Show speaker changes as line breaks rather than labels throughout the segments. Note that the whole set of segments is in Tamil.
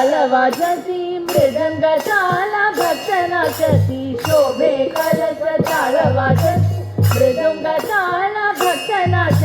ತಾಳ ವಾಜಸಿ ಮೃದಂಗ ತಾಳ ಭಕ್ತನಾಚಸಿ ಶೋಭೆ ಕಲಸ ತಾಳ ವಾಜಸಿ ಮೃದಂಗ ತಾಳ ಭಕ್ತನಾಚ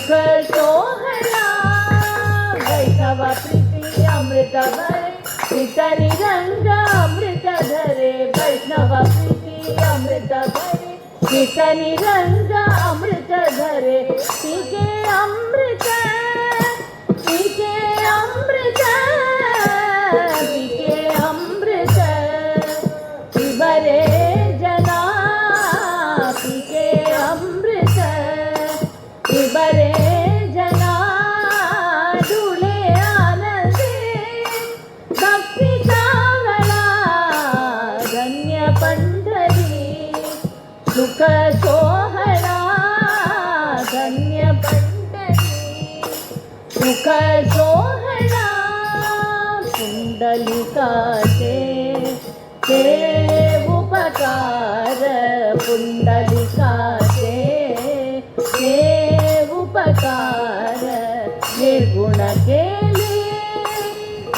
सुख सोहळा वैष्णवा प्रीती अमृत भरे पितरी रंग अमृत धरे वैष्णवा प्रीती अमृत भरे पितरी रंग अमृत धरे पिके अमृत ಸುಖ ಸೋಹಣ ಧನ್ಯ ಪಂಡರಿ ಸುಖ ಸೋಹಣ ಪುಂಡಲಿಕಾತೆ ತೇ ಉಪಕಾರ ಪುಂಡಲಿಕಾತೆ ತೇ ಉಪಕಾರ ನಿರ್ಗುಣ ಕೇಳಿ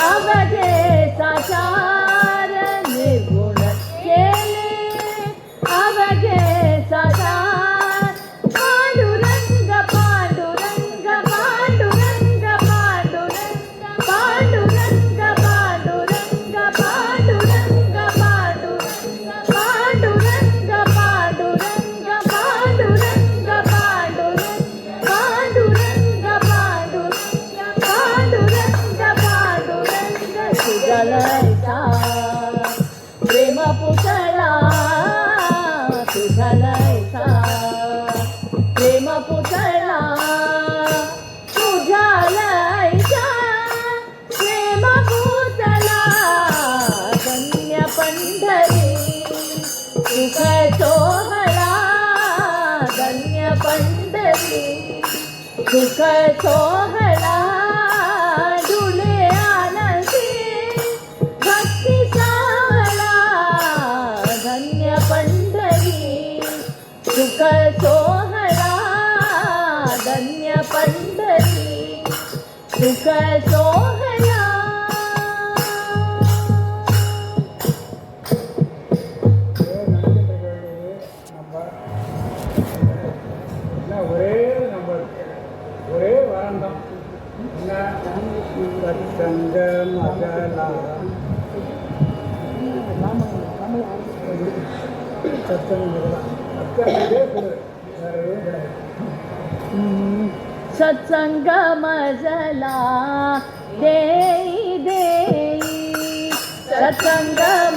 ಅವಧೆ ಸಾಕಾರ घालायचा. प्रेम पुतळा तुझ्या लायचा प्रेम पुतळा कन्या पंढरी तुझा सोहळा कन्या पंढरी तुझा सोहळा
தங்க மகளா சத்தம் மகளா அக்கறையே
सत्सङ्गमजला देयि देयि
सत्सङ्गम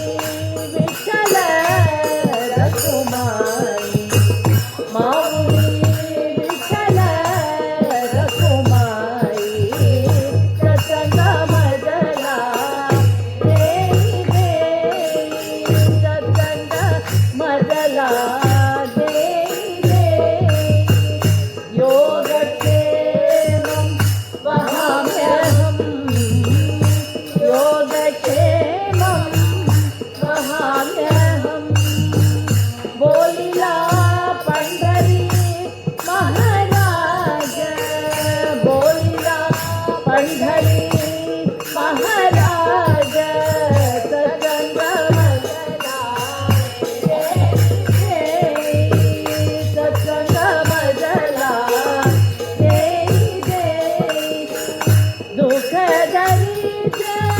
Yeah.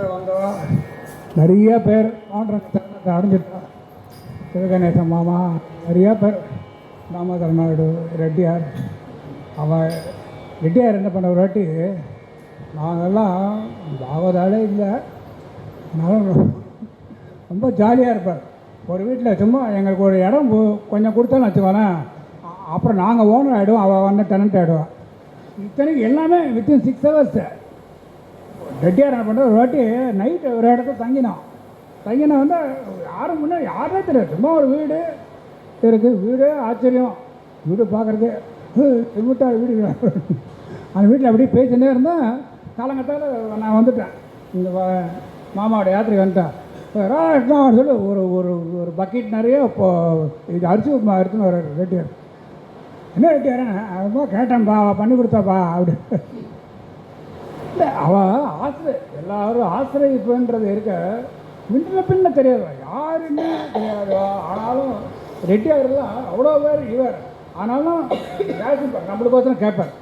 யாத்திரை நிறைய பேர் கான்ட்ராக்ட் தருணத்தை அடைஞ்சிட்டோம் சிவகணேசன் மாமா நிறைய பேர் தாமோதர நாயுடு ரெட்டியார். அவன் ரெட்டியார் என்ன பண்ண ஒரு வாட்டி நாங்கெல்லாம் பாவதாலே இல்லை. ஆனாலும் ரொம்ப ஜாலியாக இருப்பார். ஒரு வீட்டில் சும்மா எங்களுக்கு ஒரு இடம் கொஞ்சம் கொடுத்தாலும் வச்சுக்கோங்களேன். அப்புறம் நாங்கள் ஓனர் ஆகிடுவோம் அவள் வந்து டெனண்ட் ஆகிடுவான் இத்தனைக்கு எல்லாமே வித்தின் சிக்ஸ் ஹவர்ஸ் ரெட்டியார் என்ன பண்ணுறது ஒரு வாட்டி நைட்டு ஒரு இடத்துல தங்கினோம் தங்கினா வந்து யாரும் முன்னே யாருமே தெரியாது. சும்மா ஒரு வீடு இருக்குது வீடு ஆச்சரியம். வீடு பார்க்குறது திரும்பிட்டா வீடு. அந்த வீட்டில் அப்படியே பேசினே இருந்தேன். காலங்கத்தால் நான் வந்துட்டேன். இந்த மாமாவோட யாத்திரை வந்துட்டேன். ராஷ்டிரம் சொல்லி ஒரு ஒரு ஒரு பக்கெட் நிறைய இப்போ இது அரிசி உப்புமா எடுத்துன்னு வர ரெட்டியார். என்ன ரெட்டியார்? கேட்டேன்ப்பா பண்ணி கொடுத்தாப்பா அப்படி இல்லை அவள் ஆசிரிய எல்லாரும் ஆசிரியப்புன்றது இருக்க முன்ன பின்ன தெரியாது யாருன்னு தெரியாது ஆனாலும் ரெட்டியாரெல்லாம் அவ்வளோ பேர் இவர். ஆனாலும் யாசிப்பார் நம்மளுக்கோசரம் கேட்பார்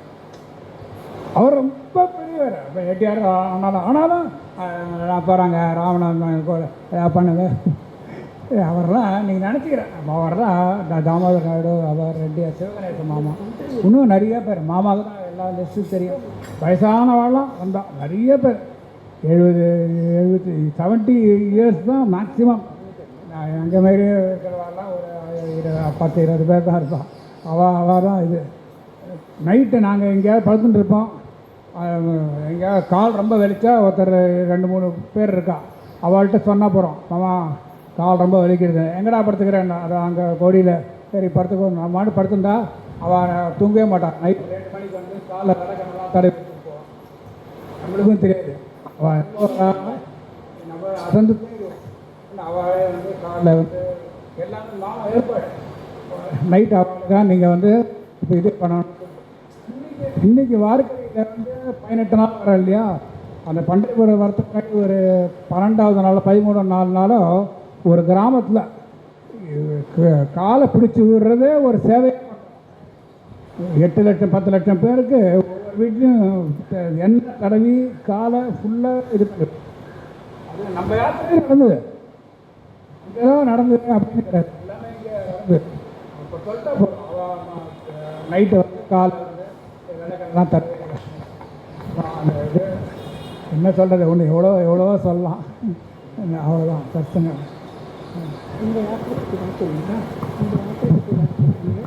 அவர் ரொம்ப பெரியவர். இப்போ ரெட்டியார் ஆனாலும் ஆனாலும் போகிறாங்க ராமநாதன் கோயில் பண்ணுங்க. ஏய், அவரெல்லாம் நீங்கள் நினச்சிக்கிறேன். அவர்லாம் தாமோதர் நாயுடு அவர் ரெட்டியார் சிவகணேச மாமா. இன்னும் நிறைய பேர். மாமாவுக்கு தான் எல்லா லிஸ்ட்டும் தெரியும். வயசானவாள்லாம் வந்தால் நிறைய பேர். எழுபது எழுபத்தி செவன்ட்டி இயர்ஸ் தான் மேக்ஸிமம் எங்கள் மாரி இருக்கிறவாள்லாம் ஒரு பத்து இருபது பேர் தான் இருப்பான் அவள் அவள் தான் இது. நைட்டு நாங்கள் எங்கேயாவது படுத்துட்டு இருப்போம். எங்கேயாவது கால் ரொம்ப வலிச்சா ஒருத்தர் ரெண்டு மூணு பேர் இருக்கா. அவள்கிட்ட சொன்னால் போகிறோம் மாமா கால் ரொம்ப வலிக்கிறது எங்கடா படுத்துக்கிறேன் அது அங்கே கோடியில் சரி படுத்துக்கோ. நம்ம மாட்டு படுத்துட்டா அவள் தூங்கவே மாட்டான் நைட் காலில் விளக்கணெல்லாம் தடை பண்ணிருப்போம் நம்மளுக்கும் தெரியாது. அவள் நம்ம அசந்து போயிடுவோம். அவளே வந்து காலில் வந்து எல்லாமே மாமா ஏற்பாடு. நைட் அவளுக்கு நீங்கள் வந்து இப்போ இது பண்ணணும். இன்னைக்கு வாரக்கடையில் வந்து பதினெட்டு நாள் வர இல்லையா? அந்த பண்டிகை வரத்துக்கு ஒரு பன்னெண்டாவது நாள் பதிமூணாவது நாலு நாளும் ஒரு கிராமத்தில் காலை பிடிச்சி விடுறதே ஒரு சேவை எட்டு லட்சம் பத்து லட்சம் பேருக்கு ஒவ்வொரு வீட்லையும் எண்ணெய் தடவி காலை ஃபுல்லாக இது பண்ணி. அது நம்ம யாருமே நடந்தது. ஏதோ நடந்தது அப்படின்னு கிடையாது எல்லாமே இங்கே நடந்தது. சொல்லிட்டா போதும். நைட்டு வந்து காலை வந்து அந்த இது என்ன சொல்கிறது ஒன்று எவ்வளோ எவ்வளவோ சொல்லலாம். அவ்வளோதான் பிரச்சனை
இந்த யாத்திரை இந்த யாத்திரை